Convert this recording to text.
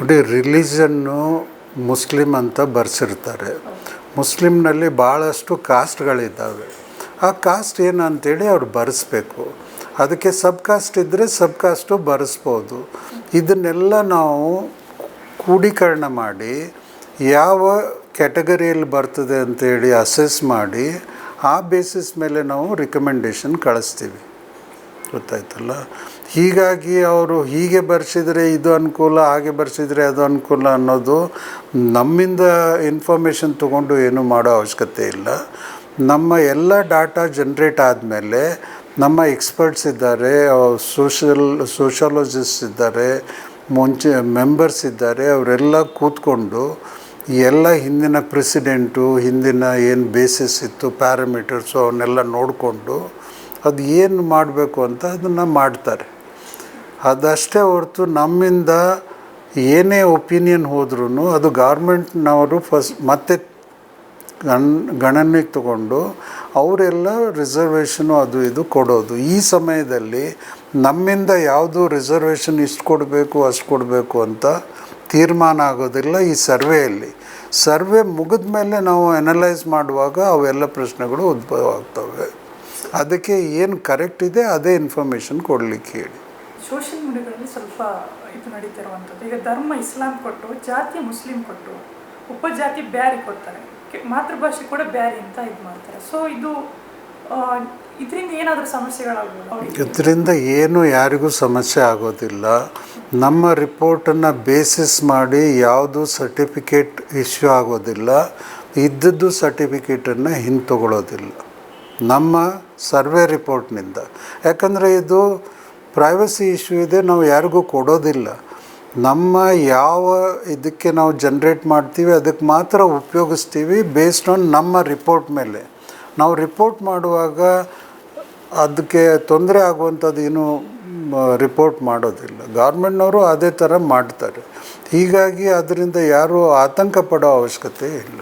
ನೋಡಿ, religion Muslim ಅಂತ ಬರ್ಸಿರ್ತಾರೆ. ಮುಸ್ಲಿಮ್ನಲ್ಲಿ ಭಾಳಷ್ಟು ಕಾಸ್ಟ್ಗಳಿದ್ದಾವೆ. ಆ ಕಾಸ್ಟ್ ಏನು ಅಂತೇಳಿ ಅವ್ರು ಬರೆಸ್ಬೇಕು. ಅದಕ್ಕೆ ಸಬ್ ಕಾಸ್ಟ್ ಇದ್ದರೆ ಸಬ್ ಕಾಸ್ಟು ಬರೆಸ್ಬೋದು. ಇದನ್ನೆಲ್ಲ ನಾವು ಕೂಡೀಕರಣ ಮಾಡಿ, ಯಾವ ಕ್ಯಾಟಗರಿಯಲ್ಲಿ ಬರ್ತದೆ ಅಂತೇಳಿ ಅಸೆಸ್ ಮಾಡಿ, ಆ ಬೇಸಿಸ್ ಮೇಲೆ ನಾವು ರಿಕಮೆಂಡೇಶನ್ ಕಳಿಸ್ತೀವಿ. ಗೊತ್ತಾಯ್ತಲ್ಲ? ಹೀಗಾಗಿ ಅವರು ಹೀಗೆ ಬರೆಸಿದರೆ ಇದು ಅನುಕೂಲ, ಹಾಗೆ ಬರೆಸಿದರೆ ಅದು ಅನುಕೂಲ ಅನ್ನೋದು ನಮ್ಮಿಂದ ಇನ್ಫಾರ್ಮೇಷನ್ ತೊಗೊಂಡು ಏನು ಮಾಡೋ ಅವಶ್ಯಕತೆ ಇಲ್ಲ. ನಮ್ಮ ಎಲ್ಲ ಡಾಟಾ ಜನ್ರೇಟ್ ಆದಮೇಲೆ ನಮ್ಮ ಎಕ್ಸ್ಪರ್ಟ್ಸ್ ಇದ್ದಾರೆ ಸೋಷಲ್ ಸೋಷಾಲಜಿಸ್ಟ್ ಇದ್ದಾರೆ, ಮುಂಚೆ ಮೆಂಬರ್ಸ್ ಇದ್ದಾರೆ, ಅವರೆಲ್ಲ ಕೂತ್ಕೊಂಡು ಎಲ್ಲ ಹಿಂದಿನ ಪ್ರೆಸಿಡೆಂಟು ಹಿಂದಿನ ಏನು ಬೇಸಿಸ್ ಇತ್ತು ಪ್ಯಾರಾಮೀಟರ್ಸು ಅವನ್ನೆಲ್ಲ ನೋಡಿಕೊಂಡು ಅದು ಏನು ಮಾಡಬೇಕು ಅಂತ ಅದನ್ನು ಮಾಡ್ತಾರೆ. ಅದಷ್ಟೇ ಹೊರತು ನಮ್ಮಿಂದ ಏನೇ ಒಪಿನಿಯನ್ ಹೋದ್ರೂ ಅದು ಗಾರ್ಮೆಂಟ್ನವರು ಫಸ್ಟ್ ಮತ್ತೆ ಗಣ್ ಗಣನೆಗೆ ತಗೊಂಡು ಅವರೆಲ್ಲ ರಿಸರ್ವೇಷನು ಅದು ಇದು ಕೊಡೋದು. ಈ ಸಮಯದಲ್ಲಿ ನಮ್ಮಿಂದ ಯಾವುದು ರಿಸರ್ವೇಷನ್ ಇಷ್ಟು ಕೊಡಬೇಕು, ಅಷ್ಟು ಕೊಡಬೇಕು ಅಂತ ತೀರ್ಮಾನ ಆಗೋದಿಲ್ಲ ಈ ಸರ್ವೆಯಲ್ಲಿ. ಸರ್ವೆ ಮುಗಿದ ಮೇಲೆ ನಾವು ಅನಲೈಸ್ ಮಾಡುವಾಗ ಅವೆಲ್ಲ ಪ್ರಶ್ನೆಗಳು ಉದ್ಭವ ಆಗ್ತವೆ. ಅದಕ್ಕೆ ಏನು ಕರೆಕ್ಟ್ ಇದೆ ಅದೇ ಇನ್ಫಾರ್ಮೇಷನ್ ಕೊಡಲಿಕ್ಕೆ ಹೇಳಿ. ಸೋಷಿಯಲ್ ಮೀಡಿಯಾಗಳಲ್ಲಿ ಸ್ವಲ್ಪ ಇದು ನಡೀತಿರುವಂಥದ್ದು. ಈಗ ಧರ್ಮ ಇಸ್ಲಾಂ ಕೊಟ್ಟು ಜಾತಿ ಮುಸ್ಲಿಂ ಕೊಟ್ಟು ಉಪಜಾತಿ ಬ್ಯಾರಿ ಕೊಡ್ತಾರೆ. ಮಾತೃಭಾಷೆ ಕೂಡ ಬ್ಯಾರಿ ಅಂತ ಇದು ಮಾಡ್ತಾರೆ. ಸೊ ಇದು ಇದರಿಂದ ಏನಾದರೂ ಸಮಸ್ಯೆಗಳಾಗ್ಬೋದು? ಇದರಿಂದ ಏನು ಯಾರಿಗೂ ಸಮಸ್ಯೆ ಆಗೋದಿಲ್ಲ. ನಮ್ಮ ರಿಪೋರ್ಟನ್ನು ಬೇಸಿಸ್ ಮಾಡಿ ಯಾವುದು ಸರ್ಟಿಫಿಕೇಟ್ ಇಶ್ಯೂ ಆಗೋದಿಲ್ಲ. ಇದ್ದದ್ದು ಸರ್ಟಿಫಿಕೇಟನ್ನು ಹಿಂತಗೊಳ್ಳೋದಿಲ್ಲ ನಮ್ಮ ಸರ್ವೆ ರಿಪೋರ್ಟ್ನಿಂದ. ಯಾಕಂದರೆ ಇದು ಪ್ರೈವಸಿ ಇಶ್ಯೂ ಇದೆ, ನಾವು ಯಾರಿಗೂ ಕೊಡೋದಿಲ್ಲ. ನಮ್ಮ ಯಾವ ಇದಕ್ಕೆ ನಾವು ಜನ್ರೇಟ್ ಮಾಡ್ತೀವಿ, ಅದಕ್ಕೆ ಮಾತ್ರ ಉಪಯೋಗಿಸ್ತೀವಿ ಬೇಸ್ಡ್ ಆನ್ ನಮ್ಮ ರಿಪೋರ್ಟ್ ಮೇಲೆ. ನಾವು ರಿಪೋರ್ಟ್ ಮಾಡುವಾಗ ಅದಕ್ಕೆ ತೊಂದರೆ ಆಗುವಂಥದ್ದು ಏನು ರಿಪೋರ್ಟ್ ಮಾಡೋದಿಲ್ಲ. ಗೌರ್ಮೆಂಟ್ನವರು ಅದೇ ಥರ ಮಾಡ್ತಾರೆ. ಹೀಗಾಗಿ ಅದರಿಂದ ಯಾರೂ ಆತಂಕ ಪಡೋ ಅವಶ್ಯಕತೆ ಇಲ್ಲ.